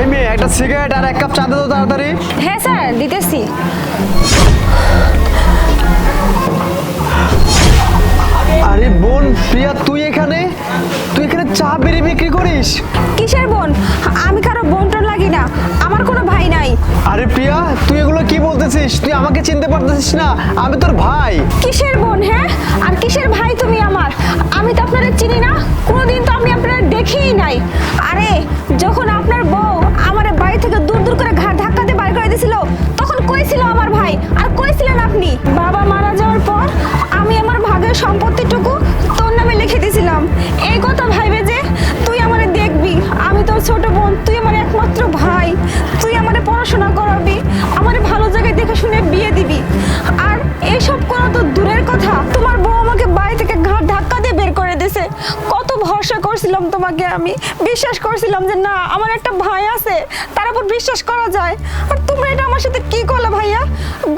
এই মেয়ে একটা সিগারেট আর এক কাপ চা দে তো তাড়াতাড়ি। হ্যাঁ স্যার দিতেছি। আরে বোন প্রিয়া তুই এখানে? তুই এখানে চা বেরি বিক্রি করিস? কিসের বোন? আমি কারও বোন টোন লাগি না। আমার কোনো ভাই নাই। আরে প্রিয়া তুই এগুলো কি বলতেছিস? তুই আমাকে চিনতে পারতেছিস না। আমি তোর ভাই। কিসের বোন হ্যাঁ? আর কিসের ভাই তুমি আমার? আমি তো আপনাদের চিনি না। কোনোদিন তো আমি আপনারা দেখিই নাই। তোমাকে আমি বিশ্বাস করছিলাম যে না, আমার একটা ভাই আছে, তার উপর বিশ্বাস করা যায়। আর তোমরা এটা আমার সাথে কি করলে ভাইয়া?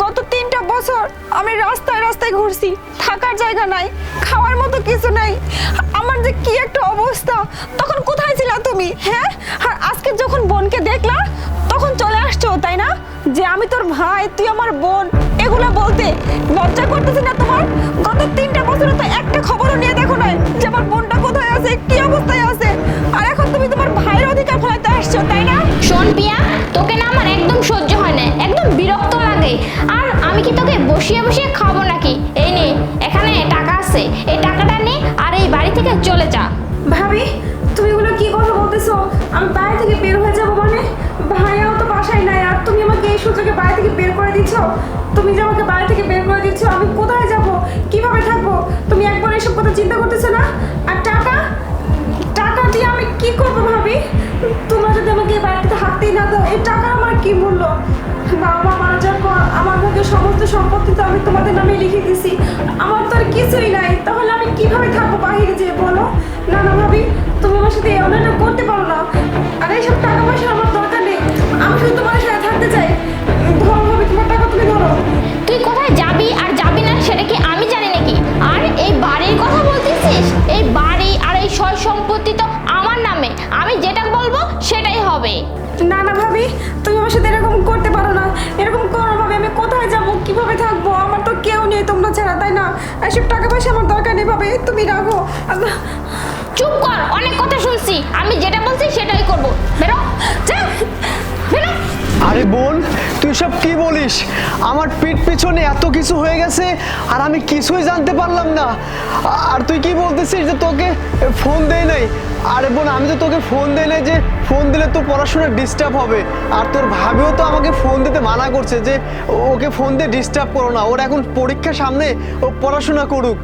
গত তিনটা বছর আমি রাস্তায় রাস্তায় ঘুরছি, থাকার জায়গা নাই, খাওয়ার মতো কিছু নাই। আমার যে কি একটা অবস্থা, তখন কোথায় ছিলা তুমি হ্যাঁ? আর আজকে যখন বোনকে দেখলা, তখন চলে আসছো, তাই না? যে আমি তোর ভাই, তুই আমার বোন, এগুলো বলতে আর টাকা? টাকা দিয়ে আমি কি করব ভাবি? তোমরা যদি আমাকে বাড়িতে থাকতেই না দাও, এই টাকা আমার কি মূল্য? বাবা মারা যাওয়ার পর আমার ভাগে সমস্ত সম্পত্তি তো আমি তোমাদের নামে লিখে দিছি আমার তো আর কিছুই নাই। তাহলে আমি কীভাবে থাকব বাইরে যেয়ে বলো? না না ভাবি, তুমি আমার সাথে অন্যান্য করতে পারো না। চুপ কর, অনেক কথা শুনছি। আমি যেটা বলছি সেটাই করব। বেরো। যা। বেরো। আরে বোন, তুই সব কি বলিস? আমার পিঠ পিছনে এত কিছু হয়ে গেছে আর আমি কিছুই জানতে পারলাম না। আর তুই কি বলতেছিস যে তোকে ফোন দেই নাই? আরে বোন, আমি তো তোকে ফোন দেয় নাই যে ফোন দিলে তোর পড়াশোনা ডিস্টার্ব হবে। আর তোর ভাবিও তো আমাকে ফোন দিতে মানা করছে যে ওকে ফোন দিয়ে ডিস্টার্ব করো না। ওর এখন পরীক্ষা সামনে, ও পড়াশোনা করুক।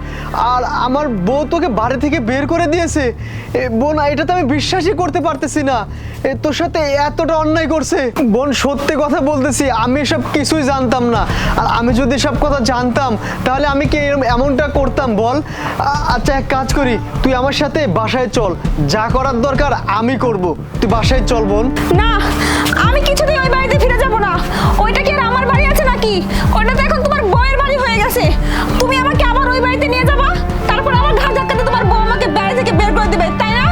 আর আমার বউ তোকে বাড়ি থেকে বের করে দিয়েছে। বোন, এটা তো আমি বিশ্বাসই করতে পারতেছি না। তোর সাথে এতটা অন্যায় করছে। বোন, সত্যি কথা বলতেছি, আমি এসব কিছুই জানতাম না। আর আমি যদি সব কথা জানতাম, তাহলে আমি কি এমনটা করতাম? বল। আচ্ছা এক কাজ করি। তুই আমার সাথে বাসায় চল। যা করার দরকার আমি করব। তুই বাসায় চল, বোন। না, আমি কিছুতেই ওই বাড়িতে ফিরে যাব না। ওইটা কি আর আমার বাড়ি আছে নাকি? ওইটা তো এখন তোমার বউয়ের বাড়ি হয়ে গেছে। তুমি আমাকে আবার ওই বাড়িতে নিয়ে যাবা? তারপর আমার ঘাট ধাক্কাতে তোমার বউ আমাকে বাড়ি থেকে বের করে দেবে, তাই না?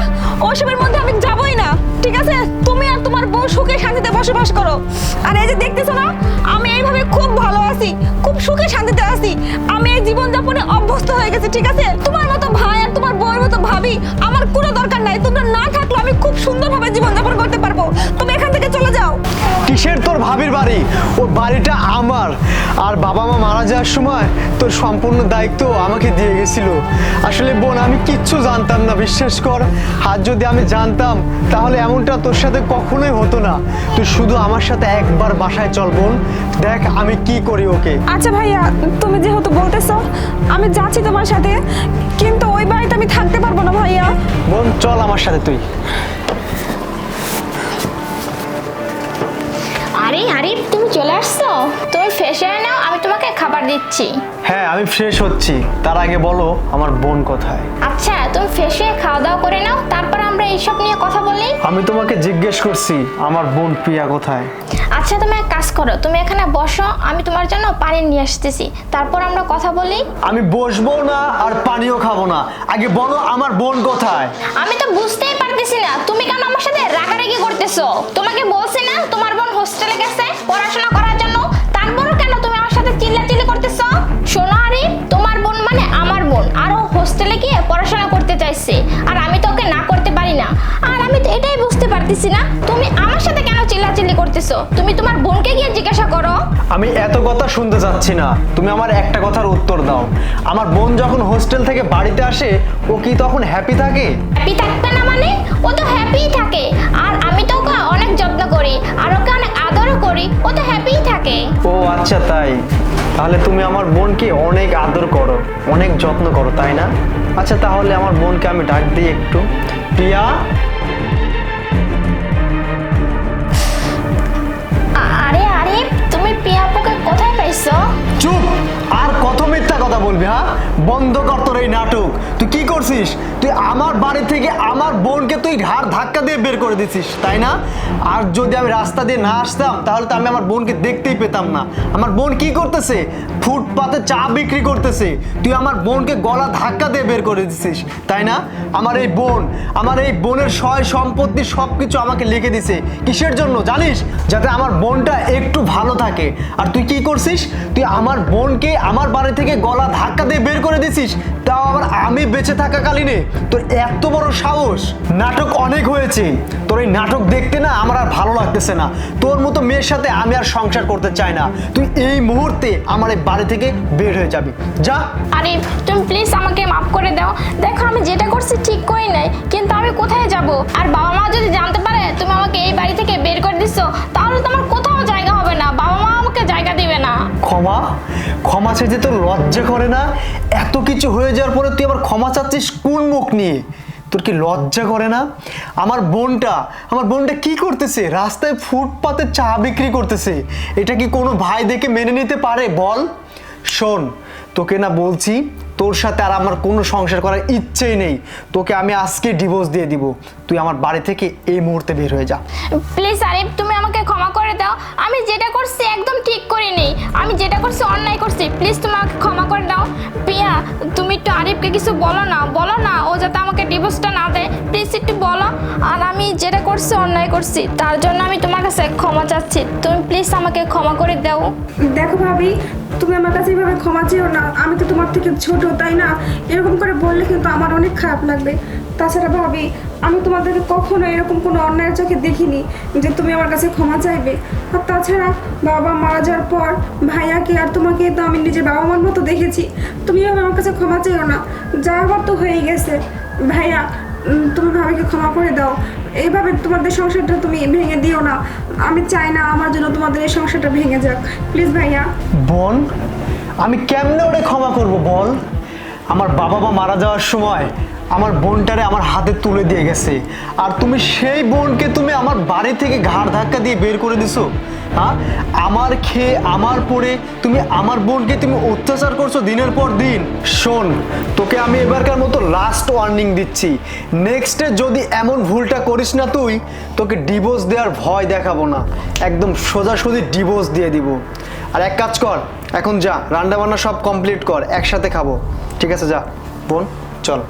ওসবের মধ্যে আমি যাবই না, ঠিক আছে? তুমি আর তোমার বউ সুখে শান্তিতে বসবাস করো। আর এই যে দেখতেছো না, আমি এইভাবে খুব ভালো আছি, খুব সুখে শান্তিতে আছি। আমি এই জীবনযাপনে অভ্যস্ত হয়ে গেছি, ঠিক আছে? তোমার মতো ভাই আর ভাবি আমার কোনো দরকার নাই। তোমরা না থাকলেও আমি খুব সুন্দরভাবে জীবনযাপন করতে পারব। তুমি এখান থেকে চলে যাও। কিসের তোর ভাবির বাড়ি? ওর বাড়িটা আমার। আর বাবা মা মারা যাওয়ার সময় তোর সম্পূর্ণ দায়িত্ব আমাকে দিয়ে গেছিল। আসলে বোন আমি কিচ্ছু জানতাম না বিশ্বাস কর। আর যদি আমি জানতাম তাহলে এমনটা তোর সাথে কখনোই হতো না। তুই শুধু আমার সাথে একবার বাসায় চল বোন। দেখ আমি কি করি ওকে। আচ্ছা ভাইয়া তুমি যেহেতু বলতেছো আমি যাচ্ছি তোমার সাথে। কিন্তু ওই বাড়িতে আমি থাকতে পারব না ভাইয়া। বোন চল আমার সাথে তুই। আরে আরিফ তুমি চলে আসছো? তুমি ফ্রেশ হয়ে নাও আমি তোমাকে খাবার দিচ্ছি। হ্যাঁ আমি ফ্রেশ হচ্ছি। তার আগে বলো আমার বোন কোথায়? আচ্ছা তুমি ফ্রেশ হয়ে খাওয়া দাওয়া করে নাও তারপর আমরা এইসব নিয়ে কথা বলি। আমি তোমাকে জিজ্ঞেস করছি আমার বোন প্রিয়া কোথায়? আচ্ছা তুমি এক কাজ করো। তুমি এখানে বসো আমি তোমার জন্য পানি নিয়ে আসতেছি। তারপর আমরা কথা বলি। আমি বসবো না আর পানিও খাব না। আগে বলো আমার বোন কোথায়? আমি তো বুঝতেই পারতেছি না। তুমি কেন আমার সাথে রাগারাগি করতেছো? তোমাকে বলছি না তোমার বোন হোস্টেলে গেছে পড়াশোনা করার জন্য। তারপরও কেন তুমি আমার সাথে চিল্লাচিল্লি করতেছো? শোনো আরে তোমার বোন মানে আমার বোন। আর ও হোস্টেলে গিয়ে পড়াশোনা করতে চাইছে। আর আমি তো ওকে না করতে পারি না। আর আমি তো এটাই বুঝতে পারতেছি না। তুমি চিল্লাচিল্লি করতেছো? তুমি তোমার বোনকে গিয়ে জিজ্ঞাসা করো। আমি এত কথা শুনতে চাচ্ছি না। তুমি আমার একটা কথার উত্তর দাও। আমার বোন যখন হোস্টেল থেকে বাড়িতে আসে ও কি তখন হ্যাপি থাকে? হ্যাপি থাকবে না মানে? ও তো হ্যাপিই থাকে। আর আমি তো ওকে অনেক যত্ন করি আর ওকে অনেক আদরও করি ও তো হ্যাপিই থাকে। ও আচ্ছা তাই। তাহলে তুমি আমার বোনকে অনেক আদর করো অনেক যত্ন করো তাই না? আচ্ছা তাহলে আমার বোনকে আমি ডাক দিই একটু। পিয়া বলবি হ্যাঁ? বন্ধ কর তোর এই নাটক। তুই কি করছিস? তুই আমার বাড়ি থেকে আমার বোনকে তুই ঘাড় ধাক্কা দিয়ে বের করে দিছিস, তাই না? আর যদি আমি রাস্তা দিয়ে না আসতাম, তাহলে তো আমি আমার বোনকে দেখতেই পেতাম না। আমার বোন কি করতেছে? ফুটপাতে চা বিক্রি করতেছে। তুই আমার বোনকে গলা ধাক্কা দিয়ে বের করে দিছিস, তাই না? আমার এই বোন, আমার এই বোনের সয় সম্পত্তি সব কিছু আমাকে লিখে দিছে। কিসের জন্য জানিস? যাতে আমার বোনটা একটু ভালো থাকে। আর তুই কি করছিস? তুই আমার বোনকে আমার বাড়ি থেকে গলা ধাক্কা দিয়ে বের করে দিছিস, তাও আবার আমি বেঁচে থাকাকালীনে। তোর এত বড় সাহস। নাটক অনেক হয়েছে। তোর এই নাটক দেখতে না আমার আর ভালো লাগতেছে না। তোর মতো মেয়ের সাথে আমি আর সংসার করতে চাই না। তুই এই মুহূর্তে আমার এই বাড়ি থেকে বের হয়ে যাবি। যা। আরে তুমি প্লিজ আমাকে মাফ করে দাও। দেখো আমি যেটা করছি ঠিক করি নাই কিন্তু আমি কোথায় যাব? আর বাবা মা যদি জানতে পারে তুমি আমাকে এই বাড়ি থেকে বের করে দিছো তাহলে তো আমার কোথাও জায়গা হবে না। বাবা মা আমাকে জায়গা দিবে না। ক্ষমা। ক্ষমা চাইতে তোর লজ্জা করে না? এত কিছু হয়ে যাওয়ার পরে তুই আবার ক্ষমা চাচ্ছিস কোন মুখ নিয়ে? তোর কি লজ্জা করে না? আমার বোনটা আমার বোনটা কি করতেছে? রাস্তায় ফুটপাতে চা বিক্রি করতেছে। এটা কি কোনো ভাই দেখে মেনে নিতে পারে? বল। শোন, তোকে না বলছি, তোর সাথে আর আমার কোনো সংসার করার ইচ্ছেই নেই। তোকে আমি আজকে ডিভোর্স দিয়ে দিব। তুই আমার বাড়ি থেকে এই মুহূর্তে বের হয়ে যা। প্লিজ আরিফ, তুমি ক্ষমা করে দাও। আমি যেটা করছি একদম ঠিক করিনি। আমি যেটা করছি অন্যায় করছি। প্লিজ তুমি আমাকে ক্ষমা করে দাও। পিয়া, তুমি একটু আরিফকে কিছু বলো না। বলো না, ও যাতে আমাকে ডিভোর্সটা না দেয়। প্লিজ একটু বলো। আর আমি যেটা করছি অন্যায় করছি, তার জন্য আমি তোমার কাছে ক্ষমা চাচ্ছি। তুমি প্লিজ আমাকে ক্ষমা করে দাও। দেখো ভাবি, তুমি আমার কাছে এভাবে ক্ষমা চেও না। আমি তো তোমার থেকে ছোট, তাই না? এরকম করে বললে কিন্তু আমার অনেক খারাপ লাগবে। তাছাড়া ভাবি, আমি তোমাদেরকে কখনো এরকম কোনো অন্যায়ের চোখে দেখিনি যে তুমি আমার কাছে ক্ষমা চাইবে। আর তাছাড়া বাবা মারা যাওয়ার পর ভাইয়াকে আর তোমাকে তো আমি নিজের বাবা মার মতো দেখেছি। তুমি আমার কাছে ক্ষমা চাইও না। যা আবার তো হয়ে গেছে। ভাইয়া তুমি ভাবিকে ক্ষমা করে দাও। এইভাবে তোমাদের সংসারটা তুমি ভেঙে দিও না। আমি চাই না আমার জন্য তোমাদের এই সংসারটা ভেঙে যাক। প্লিজ ভাইয়া। বোন, আমি কেমনে ওরে ক্ষমা করব বল? আমার বাবা মা মারা যাওয়ার সময় আমার বোনটারে আমার হাতে তুলে দিয়ে গেছে। আর তুমি সেই বোনকে তুমি আমার বাড়ি থেকে ঘাড় ধাক্কা দিয়ে বের করে দিছো? হ্যাঁ? আমার খেয়ে, আমার পরে তুমি আমার বোনকে তুমি অত্যাচার করছ দিনের পর দিন। শোন, তোকে আমি এবারকার মতো লাস্ট ওয়ার্নিং দিচ্ছি। নেক্সটে যদি এমন ভুলটা করিস না তুই, তোকে ডিভোর্স দেওয়ার ভয় দেখাবো না। একদম সোজাসুজি ডিভোর্স দিয়ে দিব। আর এক কাজ কর, এখন যা রান্না বান্না সব কমপ্লিট কর, একসাথে খাব। ঠিক আছে, যা, বোন, চল।